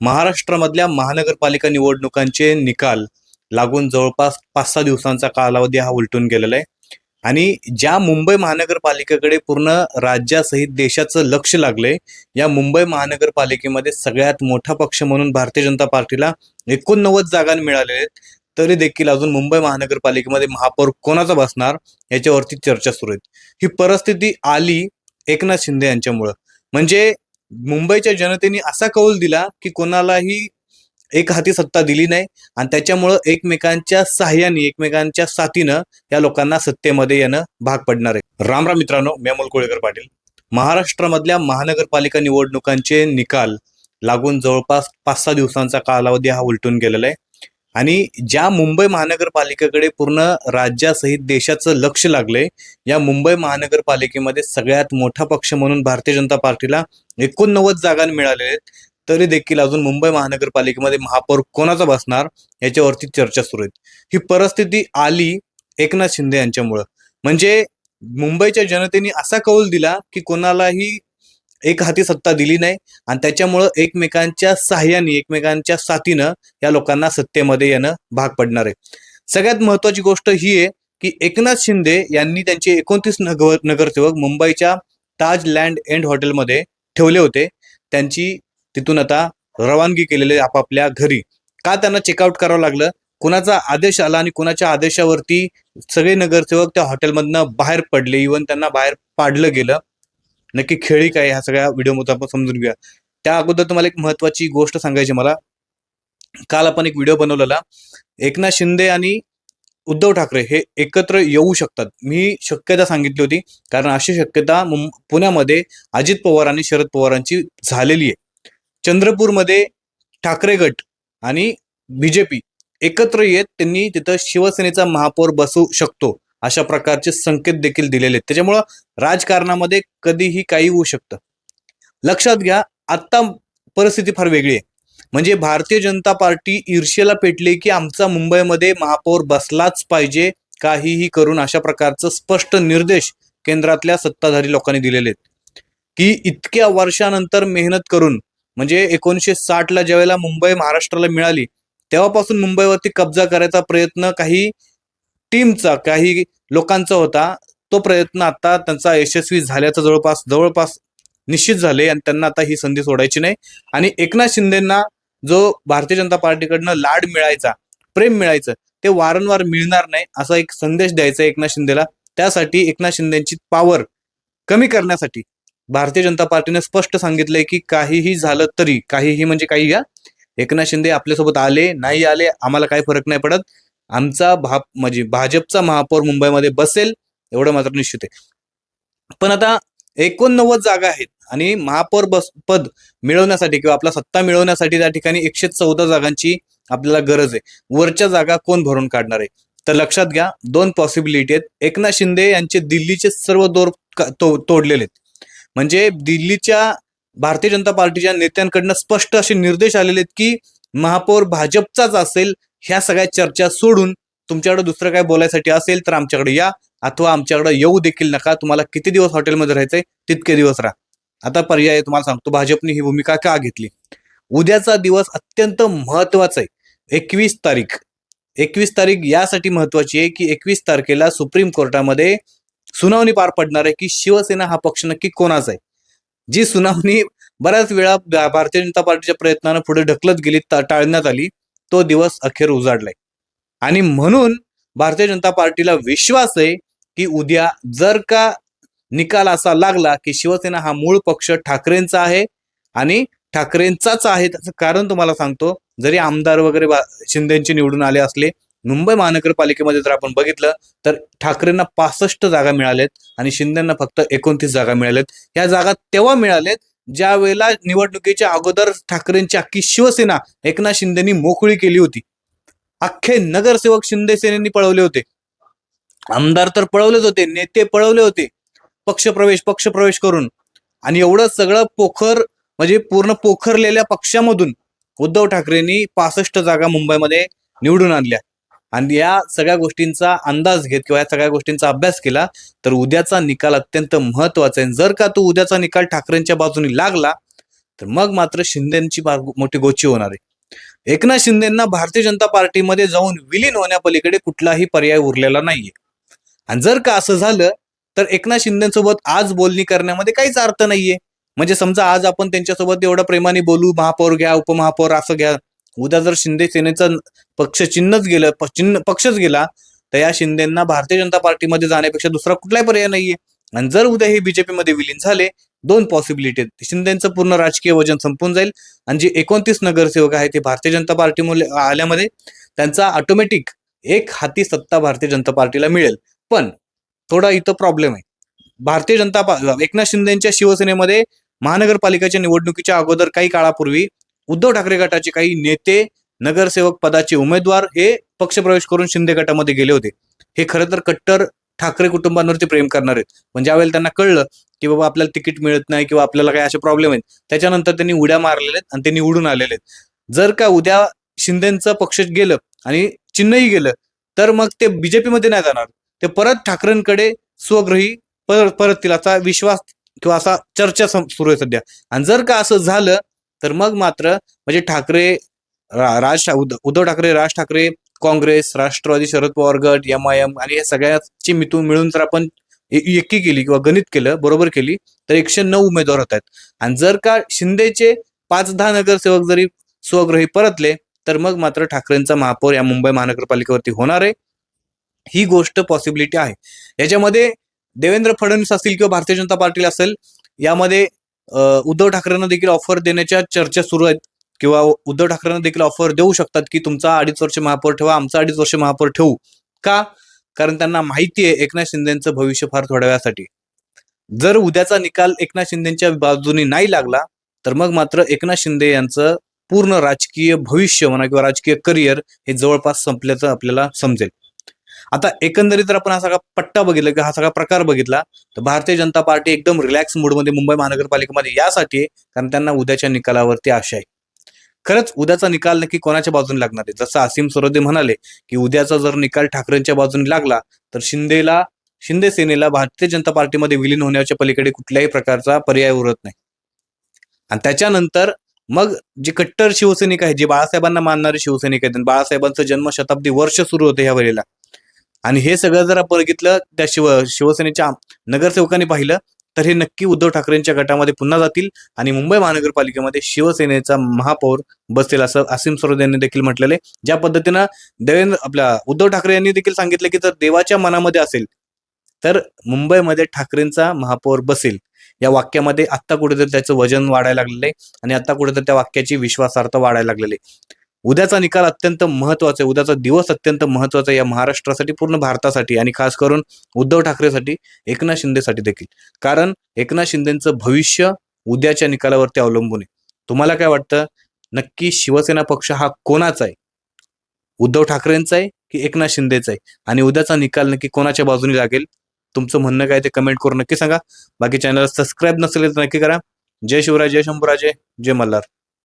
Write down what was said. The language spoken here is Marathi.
महाराष्ट्रामधल्या महानगरपालिका निवडणुकांचे निकाल लागून जवळपास पाच सहा दिवसांचा कालावधी हा उलटून गेलेला आहे. आणि ज्या मुंबई महानगरपालिकेकडे पूर्ण राज्यासहित देशाचं लक्ष लागलंय या मुंबई महानगरपालिकेमध्ये सगळ्यात मोठा पक्ष म्हणून भारतीय जनता पार्टीला एकोणनव्वद जागा मिळालेल्या आहेत. तरी देखील अजून मुंबई महानगरपालिकेमध्ये महापौर कोणाचा बसणार याच्यावरती चर्चा सुरू आहेत ही परिस्थिती आली एकनाथ शिंदे यांच्यामुळं. म्हणजे मुंबईच्या जनतेने असा कौल दिला की कोणालाही एक हाती सत्ता दिली नाही आणि त्याच्यामुळं एकमेकांच्या सहाय्याने एकमेकांच्या साथीनं या लोकांना सत्तेमध्ये येणं भाग पडणार आहे. राम राम मित्रांनो मी अमोल कोळेकर पाटील. महाराष्ट्रामधल्या महानगरपालिका निवडणुकांचे निकाल लागून जवळपास पाच सहा दिवसांचा कालावधी हा उलटून गेलेला आहे. आणि ज्या मुंबई महानगरपालिकेकडे पूर्ण राज्यासहित देशाचं लक्ष लागलंय या मुंबई महानगरपालिकेमध्ये सगळ्यात मोठा पक्ष म्हणून भारतीय जनता पार्टीला एकोणनव्वद जागा मिळालेल्या आहेत. तरी देखील अजून मुंबई महानगरपालिकेमध्ये महापौर कोणाचा बसणार याच्यावरती चर्चा सुरू आहेत ही परिस्थिती आली एकनाथ शिंदे यांच्यामुळं. म्हणजे मुंबईच्या जनतेने असा कौल दिला की कोणालाही एक हाती सत्ता दिली नाही आणि त्याच्यामुळं एकमेकांच्या सहाय्याने एकमेकांच्या साथीनं या लोकांना सत्तेमध्ये येणं भाग पडणार आहे. सगळ्यात महत्वाची गोष्ट ही आहे की एकनाथ शिंदे यांनी त्यांचे एकोणतीस नगर नगरसेवक मुंबईच्या ताज लँड एंड हॉटेलमध्ये ठेवले होते. त्यांची तिथून आता रवानगी केलेली आहे आपापल्या घरी. का त्यांना चेकआउट करावं लागलं? कुणाचा आदेश आला आणि कुणाच्या आदेशावरती सगळे नगरसेवक त्या हॉटेलमधनं बाहेर पडले? इवन त्यांना बाहेर पाडलं गेलं. नक्की खेळी काय ह्या सगळ्या व्हिडिओमध्ये आपण समजून घेऊया. त्या अगोदर तुम्हाला एक महत्वाची गोष्ट सांगायची मला. काल आपण एक व्हिडिओ बनवलेला. एकनाथ शिंदे आणि उद्धव ठाकरे हे एकत्र येऊ शकतात. मी शक्यता सांगितली होती. कारण अशी शक्यता मुं- पुण्यामध्ये अजित पवार आणि शरद पवारांची झालेली आहे. चंद्रपूरमध्ये ठाकरे गट आणि बीजेपी एकत्र येत त्यांनी तिथं शिवसेनेचा महापौर बसू शकतो. अशा प्रकारचे संकेत देखील दिलेले आहेत. त्याच्यामुळं राजकारणामध्ये कधीही काही होऊ शकतं. लक्षात घ्या आत्ता परिस्थिती फार वेगळी आहे. म्हणजे भारतीय जनता पार्टी ईर्ष्येला पेटली की आमचा मुंबईमध्ये महापौर बसलाच पाहिजे काहीही करून अशा प्रकारचं स्पष्ट निर्देश केंद्रातल्या सत्ताधारी लोकांनी दिलेले आहेत. की इतक्या वर्षानंतर मेहनत करून म्हणजे एकोणीसशे साठला ज्यावेळेला मुंबई महाराष्ट्राला मिळाली तेव्हापासून मुंबईवरती कब्जा करायचा प्रयत्न काही टीमचा काही लोकांचा होता तो प्रयत्न आता त्यांचा यशस्वी झाल्याचं जवळपास जवळपास निश्चित झाले आणि त्यांना आता ही संधी सोडायची नाही. आणि एकनाथ शिंदेना जो भारतीय जनता पार्टीकडनं लाड मिळायचा प्रेम मिळायचं ते वारंवार मिळणार नाही असा एक संदेश द्यायचा एकनाथ शिंदेला. त्यासाठी एकनाथ शिंदेची पॉवर कमी करण्यासाठी भारतीय जनता पार्टीने स्पष्ट सांगितलंय की काहीही झालं तरी काहीही म्हणजे काही घ्या. एकनाथ शिंदे आपल्यासोबत आले नाही आले आम्हाला काही फरक नाही पडत. आमचा भा म्हणजे भाजपचा महापौर मुंबईमध्ये बसेल एवढं मात्र निश्चित आहे. पण आता एकोणनव्वद जागा आहेत आणि महापौर बस पद मिळवण्यासाठी किंवा आपला सत्ता मिळवण्यासाठी त्या ठिकाणी एकशे चौदा जागांची आपल्याला गरज आहे. वरच्या जागा कोण भरून काढणार आहे? तर लक्षात घ्या दोन पॉसिबिलिटी आहेत. एकनाथ शिंदे यांचे दिल्लीचे सर्व दोर तो तोडलेले आहेत. म्हणजे दिल्लीच्या भारतीय जनता पार्टीच्या नेत्यांकडनं स्पष्ट असे निर्देश आलेले आहेत की महापौर भाजपचाच असेल ह्या सगळ्या चर्चा सोडून तुमच्याकडे दुसरं काय बोलायसाठी असेल तर आमच्याकडे या. अथवा आमच्याकडे येऊ देखील नका. तुम्हाला किती दिवस हॉटेलमध्ये राहायचंय तितके दिवस राहा. आता पर्याय तुम्हाला सांगतो भाजपने ही भूमिका का घेतली? उद्याचा दिवस अत्यंत महत्त्वाचा आहे. एकवीस तारीख. एकवीस तारीख यासाठी महत्वाची आहे की एकवीस तारखेला सुप्रीम कोर्टामध्ये सुनावणी पार पडणार आहे की शिवसेना हा पक्ष नक्की कोणाचा आहे? जी सुनावणी बऱ्याच वेळा भारतीय जनता पार्टीच्या प्रयत्नानं पुढे ढकलत गेली टाळण्यात आली. तो दिवस अखेर उजाडलाय. आणि म्हणून भारतीय जनता पार्टीला विश्वास आहे की उद्या जर का निकाल असा लागला की शिवसेना हा मूळ पक्ष ठाकरेंचा आहे आणि ठाकरेंचाच आहे त्याचं कारण तुम्हाला सांगतो जरी आमदार वगैरे बा- शिंदेचे निवडून आले असले मुंबई महानगरपालिकेमध्ये जर आपण बघितलं तर ठाकरेंना पासष्ट जागा मिळाल्यात आणि शिंदेना फक्त एकोणतीस जागा मिळाल्यात या जागा तेव्हा मिळाल्यात ज्या वेळेला निवडणुकीच्या अगोदर ठाकरेंची अख्खी शिवसेना एकनाथ शिंदेनी मोकळी केली होती अख्खे नगरसेवक शिंदे सेनेनी पळवले होते. आमदार तर पळवलेच होते नेते पळवले होते. पक्षप्रवेश पक्षप्रवेश करून. आणि एवढं सगळं पोखर म्हणजे पूर्ण पोखरलेल्या पक्षामधून उद्धव ठाकरेंनी पासष्ट जागा मुंबईमध्ये निवडून आणल्या. आणि या सगळ्या गोष्टींचा अंदाज घेत किंवा या सगळ्या गोष्टींचा अभ्यास केला तर उद्याचा निकाल अत्यंत महत्त्वाचा आहे. जर का तो उद्याचा निकाल ठाकरेंच्या बाजूने लागला तर मग मात्र शिंदेची मोठी गोची होणार आहे. एकनाथ शिंदेना भारतीय जनता पार्टीमध्ये जाऊन विलीन होण्यापलीकडे कुठलाही पर्याय उरलेला नाहीये. आणि जर का असं झालं तर एकनाथ शिंदेसोबत आज बोलणी करण्यामध्ये काहीच अर्थ नाहीये. म्हणजे समजा आज आपण त्यांच्यासोबत एवढ्या प्रेमाने बोलू महापौर घ्या उपमहापौर असं घ्या उद्या जर शिंदे सेनेचं पक्ष चिन्हच गेलं चिन्ह पक्षच गेला तर या शिंदेना भारतीय जनता पार्टीमध्ये जाण्यापेक्षा दुसरा कुठलाही पर्याय नाहीये. आणि जर उद्या हे बीजेपी मध्ये विलीन झाले दोन पॉसिबिलिटी आहेत. शिंदेचं पूर्ण राजकीय वजन संपून जाईल. आणि जे एकोणतीस नगरसेवक आहेत ते भारतीय जनता पार्टीमुळे आल्यामध्ये त्यांचा ऑटोमॅटिक एक हाती सत्ता भारतीय जनता पार्टीला मिळेल. पण थोडा इथं प्रॉब्लेम आहे. भारतीय जनता पा- एकनाथ शिंदेच्या शिवसेनेमध्ये महानगरपालिकेच्या निवडणुकीच्या अगोदर काही काळापूर्वी उद्धव ठाकरे गटाचे काही नेते नगरसेवक पदाचे उमेदवार हे पक्षप्रवेश करून शिंदे गटामध्ये गेले होते. हे खरं तर कट्टर ठाकरे कुटुंबांवरती प्रेम करणार आहेत. पण ज्यावेळेला त्यांना कळलं की बाबा आपल्याला तिकीट मिळत नाही किंवा आपल्याला काही असे प्रॉब्लेम आहेत त्याच्यानंतर त्यांनी उड्या मारलेल्या आहेत आणि ते निवडून आलेले आहेत. जर का उद्या शिंदेचं पक्ष गेलं आणि चिन्हही गेलं तर मग ते बीजेपीमध्ये नाही जाणार. ते परत ठाकरेंकडे स्वग्रही परत परततील असा विश्वास किंवा असा चर्चा सुरू आहे सध्या. आणि जर का असं झालं तर मग मात्र म्हणजे ठाकरे रा- राज उद्धव ठाकरे राज ठाकरे काँग्रेस राष्ट्रवादी शरद पवार गट एम आय एम आणि या सगळ्याची मिथून मिळून जर आपण एकी केली किंवा गणित केलं बरोबर केली तर एकशे नऊ उमेदवार होत आहेत. आणि जर का शिंदेचे पाच दहा नगरसेवक जरी स्वग्रही परतले तर मग मात्र ठाकरेंचा महापौर या मुंबई महानगरपालिकेवरती होणार आहे. ही गोष्ट पॉसिबिलिटी आहे. याच्यामध्ये देवेंद्र फडणवीस असतील किंवा भारतीय जनता पार्टीला असेल यामध्ये उद्धव ठाकरेंना देखील ऑफर देण्याच्या चर्चा सुरू आहेत. किंवा उद्धव ठाकरेंना देखील ऑफर देऊ शकतात की तुमचा अडीच वर्ष महापौर ठेवा आमचा अडीच वर्ष महापौर ठेवू. का? कारण त्यांना माहिती आहे एकनाथ शिंदेचं भविष्य फार थोड्या वेळासाठी. जर उद्याचा निकाल एकनाथ शिंदेच्या बाजूने नाही लागला तर मग मात्र एकनाथ शिंदे यांचं पूर्ण राजकीय भविष्य म्हणा किंवा राजकीय करिअर हे जवळपास संपल्याचं आपल्याला समजेल. आता एकंदरीत जर आपण हा सगळा पट्टा बघितला किंवा हा सगळा प्रकार बघितला तर भारतीय जनता पार्टी एकदम रिलॅक्स मूडमध्ये मुंबई महानगरपालिकेमध्ये यासाठी कारण त्यांना उद्याच्या निकालावरती आशा आहे. खरंच उद्याचा निकाल नक्की कोणाच्या बाजूने लागणार आहे? जसं असीम सरोदे म्हणाले की उद्याचा जर निकाल ठाकरेंच्या बाजूने लागला तर शिंदेला शिंदे सेनेला भारतीय जनता पार्टीमध्ये विलीन होण्याच्या पलीकडे कुठल्याही प्रकारचा पर्याय उरत नाही. आणि त्याच्यानंतर मग जे कट्टर शिवसैनिक आहे जे बाळासाहेबांना मानणारे शिवसैनिक आहेत आणि जन्म शताब्दी वर्ष सुरू होते ह्या वेळेला आणि हे सगळं जर आपण बघितलं त्या शिव शिवसेनेच्या नगरसेवकांनी पाहिलं तर हे नक्की उद्धव ठाकरेंच्या गटामध्ये पुन्हा जातील आणि मुंबई महानगरपालिकेमध्ये शिवसेनेचा महापौर बसेल असं असीम सरोद यांनी देखील म्हटलेलं आहे. ज्या पद्धतीनं देवेंद्र आपल्या उद्धव ठाकरे यांनी देखील सांगितलं की जर देवाच्या मनामध्ये असेल तर मुंबईमध्ये ठाकरेंचा महापौर बसेल. या वाक्यामध्ये आत्ता कुठेतरी त्याचं वजन वाढायला लागलेलं आहे आणि आता कुठेतरी त्या वाक्याची विश्वासार्हता वाढायला लागलेली आहे. उद्याचा निकाल अत्यंत महत्त्वाचा आहे. उद्याचा दिवस अत्यंत महत्त्वाचा आहे या महाराष्ट्रासाठी पूर्ण भारतासाठी आणि खास करून उद्धव ठाकरेसाठी एकनाथ शिंदेसाठी देखील. कारण एकनाथ शिंदेचं भविष्य उद्याच्या निकालावरती अवलंबून आहे. तुम्हाला काय वाटतं? नक्की शिवसेना पक्ष हा कोणाचा आहे? उद्धव ठाकरेंचा आहे की एकनाथ शिंदेचा आहे? आणि उद्याचा निकाल नक्की कोणाच्या बाजूने लागेल? तुमचं म्हणणं काय ते कमेंट करून नक्की सांगा. बाकी चॅनल सबस्क्राईब नसेल तर नक्की करा. जय शिवराय जय शंभूराजे जय मल्हार.